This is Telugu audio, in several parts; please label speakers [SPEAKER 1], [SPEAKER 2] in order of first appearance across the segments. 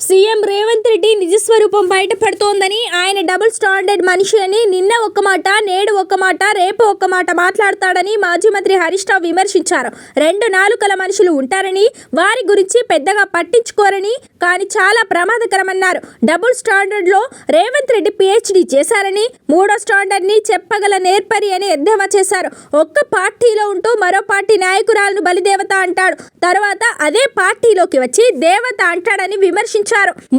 [SPEAKER 1] సీఎం రేవంత్ రెడ్డి నిజస్వరూపం బయటపడుతోందని ఆయన డబుల్ స్టాండర్డ్ మనిషి అని నిన్న ఒక మాట నేడు ఒక మాట రేపు ఒక మాట మాట్లాడతాడని మాజీ మంత్రి హరీష్ రావు విమర్శించారు. రెండు నాలుకల మనుషులు ఉంటారని వారి గురించి పెద్దగా పట్టించుకోరని కానీ చాలా ప్రమాదకరమన్నారు. డబుల్ స్టాండర్డ్లో రేవంత్ రెడ్డి పిహెచ్డి చేశారని మూడో స్టాండర్డ్ని చెప్పగల నేర్పరి అని ఎద్దేవా చేశారు. ఒక్క పార్టీలో ఉంటూ మరో పార్టీ నాయకురాలను బలిదేవత అంటాడు. తర్వాత అదే పార్టీలోకి వచ్చి దేవత అంటాడని విమర్శించారు.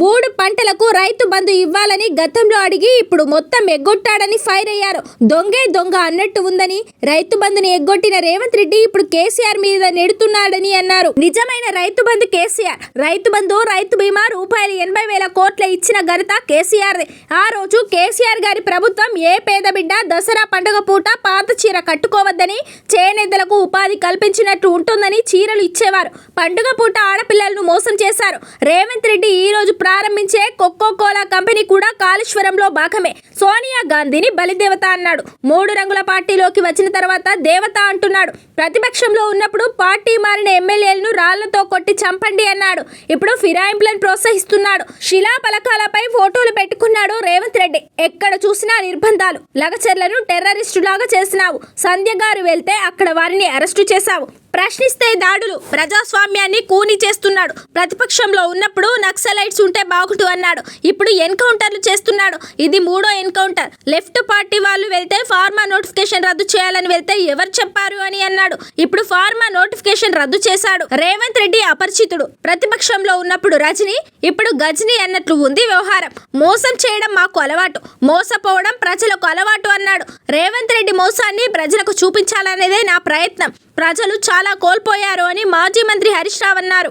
[SPEAKER 1] మూడు పంటలకు రైతు బంధు ఇవ్వాలని గతంలో అడిగి ఇప్పుడు మొత్తం ఎగ్గొట్టాడని ఫైర్ అయ్యారు. దొంగే దొంగ అన్నట్టు ఉందని రైతు బంధుని ఎగ్గొట్టిన రేవంత్ రెడ్డి ఇప్పుడు కేసీఆర్ మీద నెడుతున్నాడని అన్నారు. నిజమైన రైతు బంధు కేసీఆర్. రైతు బంధు రైతు బీమా రూపాయలు ఎనభై వేల కోట్ల ఇచ్చిన ఘనత కేసీఆర్ ఆ రోజు కేసీఆర్ గారి ప్రభుత్వం ఏ పేద బిడ్డ దసరా పండుగ పూట పాత చీర కట్టుకోవద్దని చేనేతలకు ఉపాధి కల్పించినట్టు ఉంటుందని చీరలు ఇచ్చేవారు. పండుగ పూట ఆడపిల్లలను మోసం చేశారు. రేవంత్ రెడ్డి ఈ రోజు ప్రారంభించే కోకో కోలా కంపెనీ కూడా కాళేశ్వరంలో భాగమే. సోనియా గాంధీని బలిదేవత అన్నాడు. మూడు రంగుల పార్టీలోకి వచ్చిన తర్వాత దేవత అంటున్నాడు. ప్రతిపక్షంలో ఉన్నప్పుడు పార్టీ మారిన ఎమ్మెల్యేలను రాళ్ళతో కొట్టి చంపండి అన్నాడు. ఇప్పుడు ఫిరాయింపులను ప్రోత్సహిస్తున్నాడు. శిలా పలకాలపై ఫోటోలు పెట్టుకున్నాడు రేవంత్ రెడ్డి. ఎక్కడ చూసినా నిర్బంధాలు. లగచర్లను టెర్రరిస్టులాగా చేసినావు. సంధ్య గారు వెళ్తే అక్కడ వారిని అరెస్టు చేశావు. ప్రశ్నిస్తే దాడులు ప్రజాస్వామ్యాన్ని కూని చేస్తున్నాడు. ప్రతిపక్షంలో ఉన్నప్పుడు నక్సలైట్స్ ఉంటే బాగుంటు అన్నాడు. ఇప్పుడు ఎన్కౌంటర్లు చేస్తున్నాడు. ఇది మూడో ఎన్కౌంటర్. లెఫ్ట్ పార్టీ వాళ్ళు వెళ్తే ఫార్మా నోటిఫికేషన్ రద్దు చేయాలని వెళ్తే ఎవరు చెప్పారు అని అన్నాడు. ఇప్పుడు ఫార్మా నోటిఫికేషన్ రద్దు చేశాడు. రేవంత్ రెడ్డి అపరిచితుడు. ప్రతిపక్షంలో ఉన్నప్పుడు రజని ఇప్పుడు గజని అన్నట్లు ఉంది వ్యవహారం. మోసం చేయడం మాకు అలవాటు. మోసపోవడం ప్రజలకు అలవాటు అన్నాడు. రేవంత్ రెడ్డి మోసాన్ని ప్రజలకు చూపించాలనేదే నా ప్రయత్నం. ప్రజలు చాలా కోల్పోయారు అని మాజీ మంత్రి హరీష్ రావు అన్నారు.